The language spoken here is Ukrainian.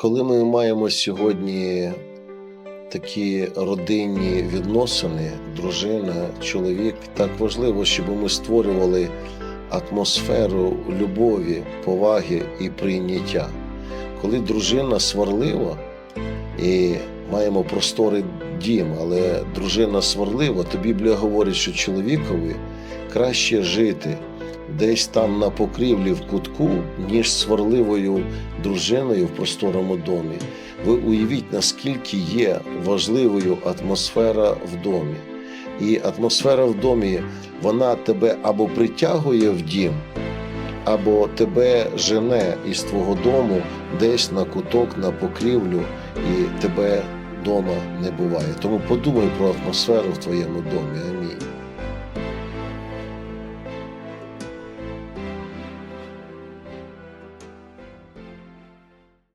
Коли ми маємо сьогодні такі родинні відносини, дружина, чоловік, так важливо, щоб ми створювали атмосферу любові, поваги і прийняття. Коли дружина сварлива і маємо просторий дім, але дружина сварлива, то Біблія говорить, що чоловікові краще жити десь там на покрівлі в кутку, ніж сварливою дружиною в просторому домі. Ви уявіть, наскільки є важливою атмосфера в домі. І атмосфера в домі вона тебе або притягує в дім, або тебе жене із твого дому десь на куток, на покрівлю, і тебе вдома не буває. Тому подумай про атмосферу в твоєму домі. Амінь.